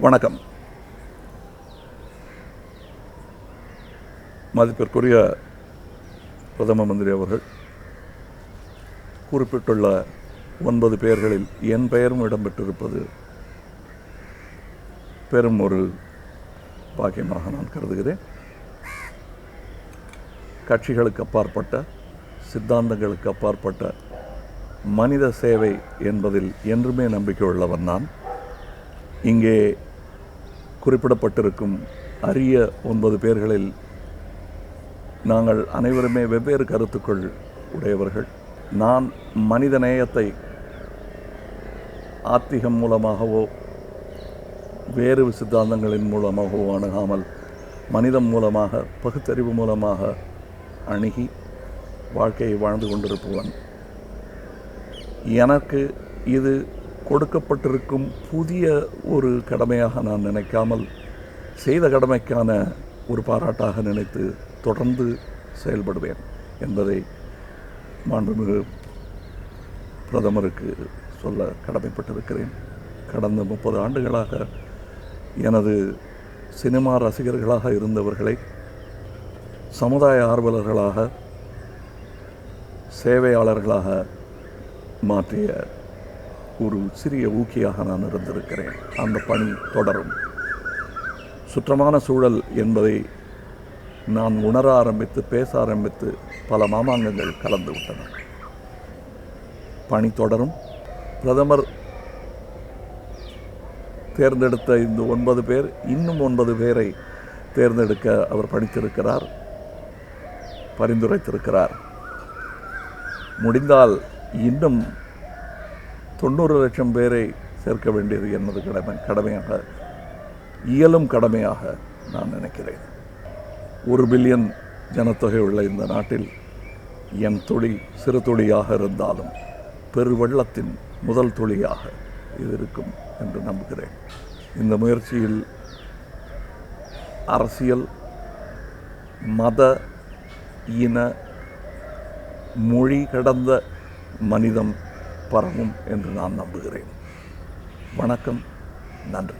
வணக்கம். மதிப்பிற்குரிய பிரதம மந்திரி அவர்கள் குறிப்பிட்டுள்ள ஒன்பது பெயர்களில் என் பெயரும் இடம்பெற்றிருப்பது பெரும் ஒரு பாக்கியமாக நான் கருதுகிறேன். கட்சிகளுக்கு அப்பாற்பட்ட சித்தாந்தங்களுக்கு அப்பாற்பட்ட மனித சேவை என்பதில் என்றுமே நம்பிக்கை உள்ளவன் நான். இங்கே குறிப்பிடப்பட்டிருக்கும் அரிய ஒன்பது பேர்களில் நாங்கள் அனைவருமே வெவ்வேறு கருத்துக்கள் உடையவர்கள். நான் மனித நேயத்தை ஆத்திகம் மூலமாகவோ வேறு சித்தாந்தங்களின் மூலமாகவோ அணுகாமல் மனிதம் மூலமாக பகுத்தறிவு மூலமாக அணுகி வாழ்க்கையை வாழ்ந்து கொண்டிருப்பவன். எனக்கு இது கொடுக்கப்பட்டிருக்கும் புதிய ஒரு கடமையாக நான் நினைக்காமல் செய்த கடமைக்கான ஒரு பாராட்டாக நினைத்து தொடர்ந்து செயல்படுவேன் என்பதை மாண்புமிகு பிரதமருக்கு சொல்ல கடமைப்பட்டிருக்கிறேன். கடந்த முப்பது ஆண்டுகளாக எனது சினிமா ரசிகர்களாக இருந்தவர்களை சமுதாய ஆர்வலர்களாக சேவையாளர்களாக மாற்றிய ஒரு சிறிய ஊக்கியாக நான் இருந்திருக்கிறேன். அந்த பணி தொடரும். சுற்றமான சூழல் என்பதை நான் உணர ஆரம்பித்து பேச ஆரம்பித்து பல மாமாங்கங்கள் கலந்து விட்டன. பணி தொடரும். பிரதமர் தேர்ந்தெடுத்த இந்த ஒன்பது பேர் இன்னும் ஒன்பது பேரை தேர்ந்தெடுக்க அவர் படித்திருக்கிறார் பரிந்துரைத்திருக்கிறார். முடிந்தால் இன்னும் தொண்ணூறு லட்சம் பேரை சேர்க்க வேண்டியது எனது கடமை கடமையாக இயலும் கடமையாக நான் நினைக்கிறேன். ஒரு பில்லியன் ஜனத்தொகை உள்ள இந்த நாட்டில் என் துளி சிறு துளியாக இருந்தாலும் பெருவெள்ளத்தின் முதல் துளியாக இது இருக்கும் என்று நம்புகிறேன். இந்த முயற்சியில் அரசியல் மத இன மொழி கடந்த மனிதம் பரவும் என்று நான் நம்புகிறேன். வணக்கம் நன்றி.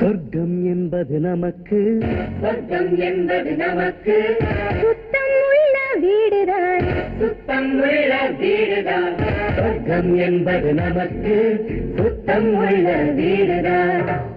சொர்க்கம் என்பது நமக்கு சொர்க்கம் என்பது நமக்கு. சுத்தம் உள்ள வீடுதான். சுத்தம் உள்ள வீடுதான். சொர்க்கம் என்பது நமக்கு சுத்தம் உள்ள வீடுதான்.